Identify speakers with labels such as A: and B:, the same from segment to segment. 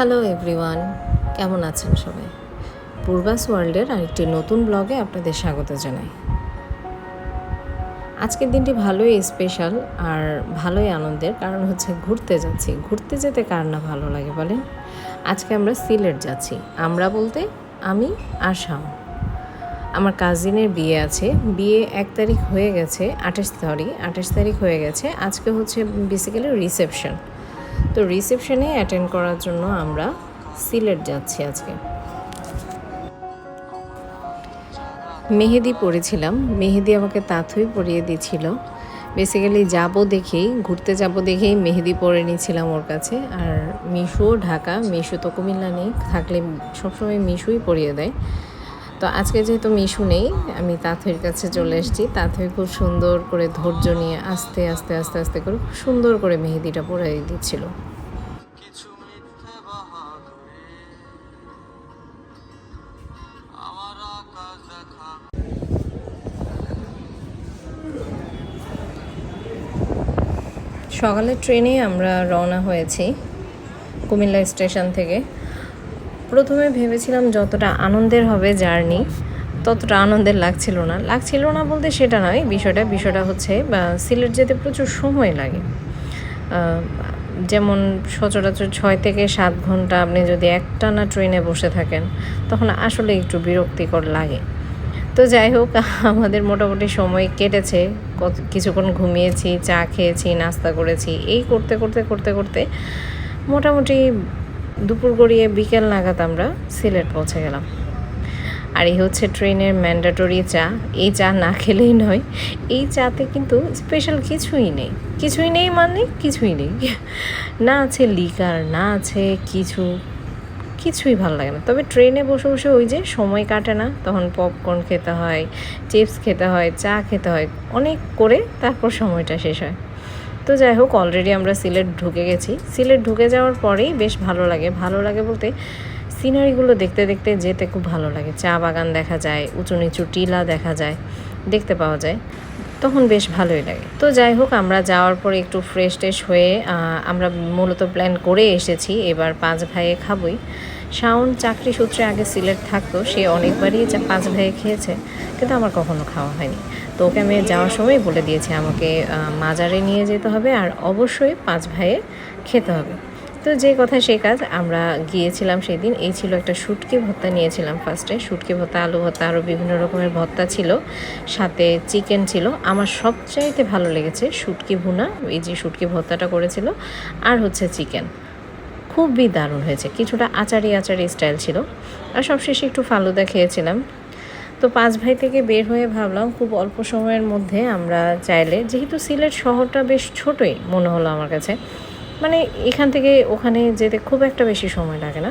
A: Hello everyone কেমন আছেন সবাই? পূর্বাস ওয়ার্ল্ডের আরেকটি নতুন ব্লগে আপনাদের স্বাগত জানাই। আজকের দিনটি ভালোই স্পেশাল আর ভালোই আনন্দের কারণ হচ্ছে ঘুরতে যাচ্ছি। ঘুরতে যেতে কার না ভালো লাগে বলেন? আজকে আমরা সিলেট যাচ্ছি। আমরা বলতে আমি আর শাম আমার কাজিনের বিয়ে আছে। বিয়ে এক তারিখ হয়ে গেছে, আঠাশ সরি আঠাশ তারিখ হয়ে গেছে। আজকে হচ্ছে বেসিক্যালি রিসেপশন তো রিসেপশনে অ্যাটেন্ড করার জন্য আমরা সিলেট যাচ্ছি আজকে। মেহেদি পরেছিলাম। মেহেদি আমাকে তাঁতুই পরিয়ে দিয়েছিল। বেসিক্যালি যাব দেখেই, ঘুরতে যাব দেখেই মেহেদি পরে নিয়েছিলাম ওর কাছে। আর মিশুও ঢাকা, মিশু তো কুমিল্লা নেই। থাকলে সবসময় মিশুই পরিয়ে দেয়। তো আজকে যেহেতু মিশু নেই আমি তাঁথইর কাছে চলে এসেছি। তাঁথই খুব সুন্দর করে ধৈর্য নিয়ে আস্তে আস্তে আস্তে আস্তে করে খুব সুন্দর করে মেহেদিটা পরাই দিচ্ছিল। সকালের ট্রেনে আমরা রওনা হয়েছি কুমিল্লা স্টেশন থেকে। প্রথমে ভেবেছিলাম যতটা আনন্দের হবে জার্নি, ততটা আনন্দের লাগছিল না। লাগছিল না বলতে সেটা নয়, বিষয়টা বিষয়টা হচ্ছে সিলেট যেতে প্রচুর সময় লাগে। যেমন সচরাচর ছয় থেকে সাত ঘণ্টা আপনি যদি একটানা ট্রেনে বসে থাকেন, তখন আসলে একটু বিরক্তিকর লাগে। তো যাই হোক, আমাদের মোটামুটি সময় কেটেছে, কত, কিছুক্ষণ ঘুমিয়েছি, চা খেয়েছি, নাস্তা করেছি, এই করতে করতে করতে করতে মোটামুটি দুপুর গড়িয়ে বিকেল নাগাদ আমরা সিলেট পৌঁছে গেলাম। আর এই হচ্ছে ট্রেনের ম্যান্ডাটরি চা। এই চা না খেলেই নয়, এই চাতে কিন্তু স্পেশাল কিছুই নেই। কিছুই নেই মানে কিছুই নেই। না আছে লিকার না আছে কিছু, কিছুই ভালো লাগে না। তবে ট্রেনে বসে বসে ওই যে সময় কাটে না, তখন পপকর্ন খেতে হয় চিপস খেতে হয়, চা খেতে হয়, অনেক করে তারপর সময়টা শেষ হয়। তো যাই হোক অলরেডি আমরা সিলেট ঢুকে গেছি। সিলেট ঢুকে যাওয়ার পরেই বেশ ভালো লাগে। ভালো লাগে বলতে সিনারিগুলো দেখতে দেখতে যেতে খুব ভালো লাগে। চা বাগান দেখা যায়, উঁচু নিচু টিলা দেখা যায়, দেখতে পাওয়া যায়। তখন বেশ ভালোই লাগে। তো যাই হোক, আমরা যাওয়ার পরে একটু ফ্রেশ ট্রেশ হয়ে আমরা মূলত প্ল্যান করে এসেছি। এবার পাঁচ ভাইয়ে খাবই। শাওন চাকরি সূত্রে আগে সিলেট থাকতো, সে অনেকবারই যা পাঁচ ভাইয়ে খেয়েছে, কিন্তু আমার কখনো খাওয়া হয়নি। তো ওকে আমি যাওয়ার সময় বলে দিয়েছি, আমাকে মাজারে নিয়ে যেতে হবে আর অবশ্যই পাঁচ ভাইয়ে খেতে হবে। তো যে কথা সেই কাজ, আমরা গিয়েছিলাম সেই দিন এই ছিল একটা শুটকি ভর্তা নিয়েছিলাম ফার্স্টে। শুটকি ভর্তা, আলু ভর্তা, আরও বিভিন্ন রকমের ভর্তা ছিল। সাথে চিকেন ছিল। আমার সবচাইতে ভালো লেগেছে শুটকি ভুনা, এই যে শুটকি ভর্তাটা করেছিল, আর হচ্ছে চিকেন। খুবই দারুণ হয়েছে। কিছুটা আচারি আচারি স্টাইল ছিল। আর সবশেষে একটু ফালুদা খেয়েছিলাম। তো পাঁচ ভাই থেকে বের হয়ে ভাবলাম, খুব অল্প সময়ের মধ্যে আমরা চাইলে, যেহেতু সিলেট শহরটা বেশ ছোটই মনে হলো আমার কাছে মানে এখান থেকে ওখানে যেতে খুব একটা বেশি সময় লাগে না।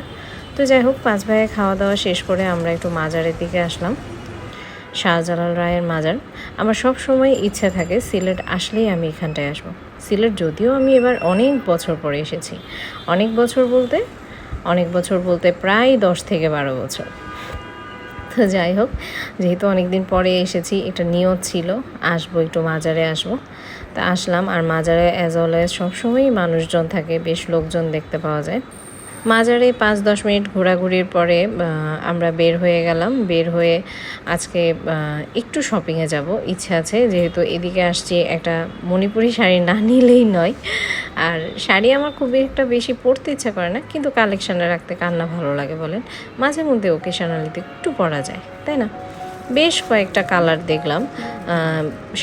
A: তো যাই হোক, পাঁচ ভাইয়ে খাওয়া দাওয়া শেষ করে আমরা একটু মাজারের দিকে আসলাম। শাহজালাল রায়ের মাজার। আমার সব সময় ইচ্ছা থাকে সিলেট আসলেই আমি এখানটায় আসব। সিলেট যদিও আমি এবার অনেক বছর পরে এসেছি। অনেক বছর বলতে, অনেক বছর বলতে প্রায় দশ থেকে বারো বছর। তো যাই হোক, যেহেতু অনেক দিন পরে এসেছি, এটা নিয়ত ছিল, আসব, একটু মাজারে আসব। তা আসলাম, আর মাজারে অ্যাজ অলওয়েজ সবসময়ই মানুষজন থাকে, বেশ লোকজন দেখতে পাওয়া যায়। মাজারে পাঁচ দশ মিনিট ঘোরাঘুরির পরে আমরা বের হয়ে গেলাম। বের হয়ে আজকে একটু শপিংয়ে যাব। ইচ্ছা আছে, যেহেতু এদিকে আসছি, একটা মণিপুরি শাড়ি না নিলেই নয়। আর শাড়ি আমার খুব একটা বেশি পরতে ইচ্ছা করে না, কিন্তু কালেকশানে রাখতে কান্না ভালো লাগে বলেন? মাঝে মধ্যে ওকেশনালিতে একটু পরা যায়, তাই না? বেশ কয়েকটা কালার দেখলাম।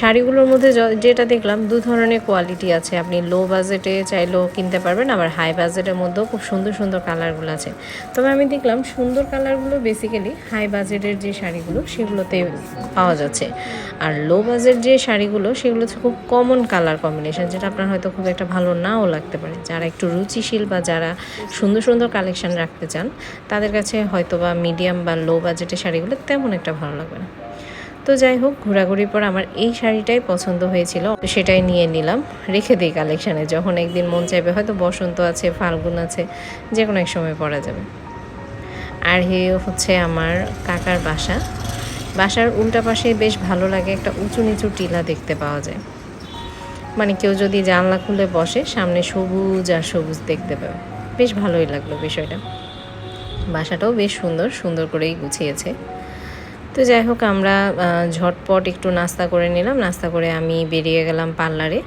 A: শাড়িগুলোর মধ্যে যেটা দেখলাম, দু ধরনের কোয়ালিটি আছে। আপনি লো বাজেটে চাইলেও কিনতে পারবেন, আবার হাই বাজেটের মধ্যেও খুব সুন্দর সুন্দর কালারগুলো আছে। তবে আমি দেখলাম সুন্দর কালারগুলো বেসিক্যালি হাই বাজেটের যে শাড়িগুলো, সেগুলোতে পাওয়া যাচ্ছে। আর লো বাজেট যে শাড়িগুলো, সেগুলো হচ্ছে খুব কমন কালার কম্বিনেশন যেটা আপনার হয়তো খুব একটা ভালো নাও লাগতে পারে। যারা একটু রুচিশীল বা যারা সুন্দর সুন্দর কালেকশন রাখতে চান, তাদের কাছে হয়তো বা মিডিয়াম বা লো বাজেটের শাড়িগুলো তেমন একটা ভালো লাগবে না তো যাই হোক, ঘোরাঘুরির পর আমার এই শাড়িটাই পছন্দ হয়েছিল। সেটাই নিয়ে নিলাম। রেখে দিই কালেকশানে যখন একদিন মন চাইবে, হয়তো বসন্ত আছে, ফাল্গুন আছে যে কোনো এক সময় পরা যাবে। আর হে হচ্ছে আমার কাকার বাসা। বাসার উল্টা পাশে বেশ ভালো লাগে একটা উঁচু নিচু টিলা দেখতে পাওয়া যায়। মানে কেউ যদি জানলা খুলে বসে, সামনে সবুজ আর সবুজ দেখতে পাবে। বেশ ভালোই লাগল বিষয়টা। বাসাটাও বেশ সুন্দর সুন্দর করেই গুছিয়েছে। তো যাই হোক, আমরা ঝটপট একটু নাস্তা করে নিলাম। নাস্তা করে আমি বেরিয়ে গেলাম পার্লারে।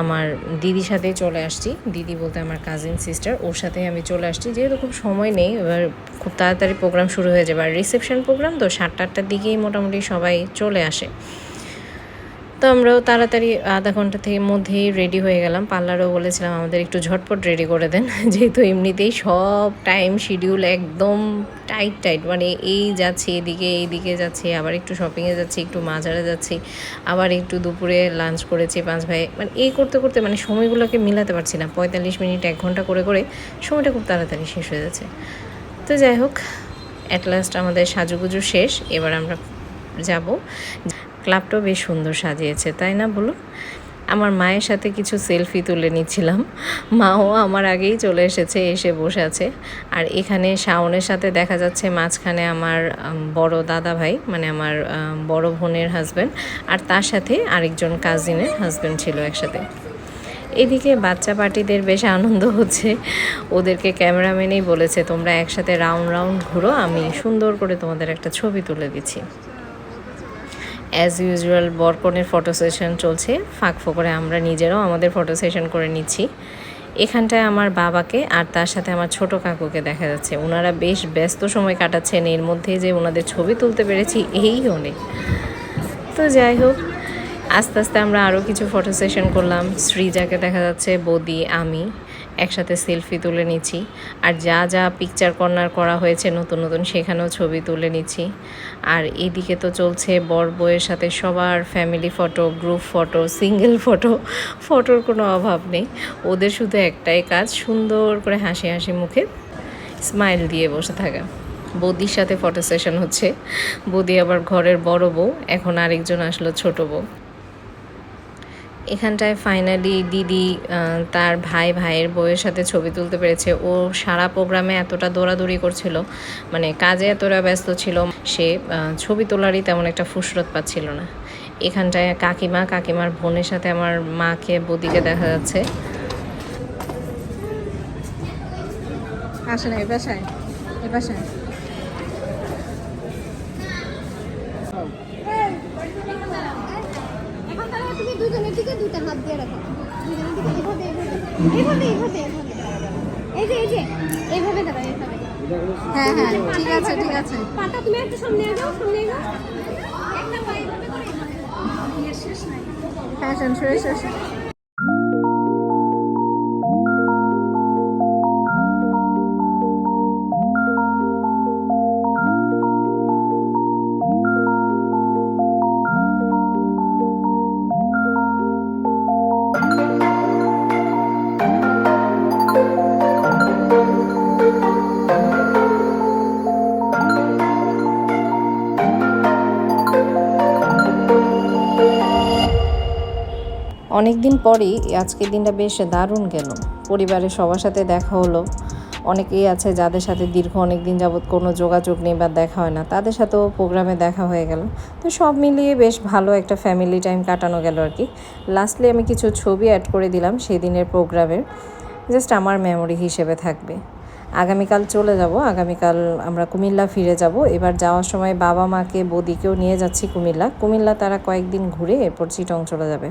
A: আমার দিদির সাথে চলে আসছি। দিদি বলতে আমার কাজিন সিস্টার ওর সাথে আমি চলে আসছি। যেহেতু খুব সময় নেই, এবার খুব তাড়াতাড়ি প্রোগ্রাম শুরু হয়ে যাবে। আর রিসেপশন প্রোগ্রাম তো সাতটা আটটার দিকেই মোটামুটি সবাই চলে আসে। তো আমরাও তাড়াতাড়ি আধা ঘণ্টা থেকে মধ্যেই রেডি হয়ে গেলাম। পার্লারও বলেছিলাম আমাদের একটু ঝটপট রেডি করে দেন। যেহেতু এমনিতেই সব টাইম শিডিউল একদম টাইট টাইট মানে এই যাচ্ছি, এদিকে, এইদিকে যাচ্ছি, আবার একটু শপিংয়ে যাচ্ছি, একটু মাজারে যাচ্ছি, আবার একটু দুপুরে লাঞ্চ করেছি পাঁচ ভাই। মানে এই করতে করতে মানে সময়গুলোকে মিলাতে পারছি না। পঁয়তাল্লিশ মিনিট, এক ঘণ্টা করে করে সময়টা খুব তাড়াতাড়ি শেষ হয়ে যাচ্ছে। তো যাই হোক অ্যাট লাস্ট আমাদের সাজুগুজু শেষ। এবার আমরা যাব। ক্লাবটাও বেশ সুন্দর সাজিয়েছে, তাই না বলো আমার মায়ের সাথে কিছু সেলফি তুলে নিচ্ছিলাম। মাও আমার আগেই চলে এসেছে, এসে বসে আছে। আর এখানে শাওনের সাথে দেখা যাচ্ছে মাঝখানে আমার বড় দাদা ভাই মানে আমার বড় বোনের হাজব্যান্ড আর তার সাথে আরেকজন কাজিনের হাজব্যান্ড ছিল একসাথে। এদিকে বাচ্চা পার্টিদের বেশ আনন্দ হচ্ছে। ওদেরকে ক্যামেরাম্যানেই বলেছে, তোমরা একসাথে রাউন্ড রাউন্ড ঘুরো, আমি সুন্দর করে তোমাদের একটা ছবি তুলে দিচ্ছি। অ্যাজ ইউজুয়াল বরকনের ফটো সেশন চলছে। ফাঁক ফোকরে আমরা নিজেরাও আমাদের ফটো সেশন করে নিচ্ছি। এখানটায় আমার বাবাকে আর তার সাথে আমার ছোট কাকুকে দেখা যাচ্ছে। ওনারা বেশ ব্যস্ত সময় কাটাচ্ছেন। এর মধ্যে যে ওনাদের ছবি তুলতে পেরেছি, এই অনেক। তো যাই হোক আস্তে আস্তে আমরা আরও কিছু ফটো সেশন করলাম। সৃজাকে দেখা যাচ্ছে, বদি, আমি একসাথে সেলফি তুলে নিচ্ছি। আর যা যা পিকচার কর্নার করা হয়েছে নতুন নতুন, সেখানেও ছবি তুলে নিচ্ছি। আর এদিকে তো চলছে বর বউয়ের সাথে সবার family photo group photo single photo ফটোর কোনো অভাব নেই। ওদের শুধু একটাই কাজ, সুন্দর করে হাসি হাসি মুখে স্মাইল দিয়ে বসে থাকা। বৌদির সাথে ফটো সেশন হচ্ছে। বৌদি আবার ঘরের বড় বউ, এখন আরেকজন আসলো ছোট বউ। এখানটায় ফাইনালি দিদি তার ভাই, ভাইয়ের বউয়ের সাথে ছবি তুলতে পেরেছে। ও সারা প্রোগ্রামে এতটা দৌড়াদৌড়ি করছিল মানে কাজে এতটা ব্যস্ত ছিল, সে ছবি তোলারই তেমন একটা ফুসরত পাচ্ছিল না। এখানটায় কাকিমা, কাকিমার বোনের সাথে আমার মাকে, বদিকে দেখা যাচ্ছে।
B: আসে না এ বাসায় এ বাসায়
C: এখন তাহলে তুমি দুজনের দিকে দুইটা হাত দিয়ে রাখো। এই যে এই যে এইভাবে দাঁড়াও এইভাবে।
B: হ্যাঁ হ্যাঁ ঠিক আছে ঠিক আছে।
C: পাটা তুমি একটু সামনে এগো সামনে এগো একটা পা এইভাবে করে।
B: ফ্যাশন শেষ শেষ
A: অনেক দিন পরেই আজকের দিনটা বেশ দারুণ গেল। পরিবারের সবার সাথে দেখা হলো। অনেকেই আছে যাদের সাথে দীর্ঘ অনেক দিন যাবৎ কোনো যোগাযোগ নেই বা দেখা হয় না, তাদের সাথেও প্রোগ্রামে দেখা হয়ে গেল। তো সব মিলিয়ে বেশ ভালো একটা ফ্যামিলি টাইম কাটানো গেল আর কি। লাস্টলি আমি কিছু ছবি অ্যাড করে দিলাম সেদিনের প্রোগ্রামের জাস্ট আমার মেমোরি হিসেবে থাকবে। আগামীকাল চলে যাব। আগামীকাল আমরা কুমিল্লা ফিরে যাব। এবার যাওয়ার সময় বাবা মাকে বদিকেও নিয়ে যাচ্ছি কুমিল্লা। কুমিল্লা তারা কয়েকদিন ঘুরে এরপর চিটং চলে যাবে।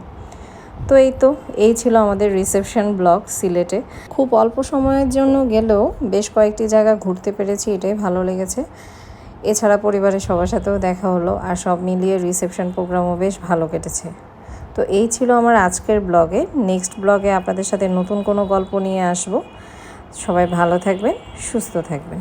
A: তো এই তো, এই ছিল আমাদের রিসেপশন ব্লগ সিলেটে। খুব অল্প সময়ের জন্য গেলেও বেশ কয়েকটি জায়গা ঘুরতে পেরেছি, এটাই ভালো লেগেছে। এছাড়া পরিবারের সবার সাথেও দেখা হলো আর সব মিলিয়ে রিসেপশন প্রোগ্রামও বেশ ভালো কেটেছে। তো এই ছিল আমার আজকের ব্লগে নেক্সট ব্লগে আপনাদের সাথে নতুন কোনো গল্প নিয়ে আসব। সবাই ভালো থাকবেন, সুস্থ থাকবেন।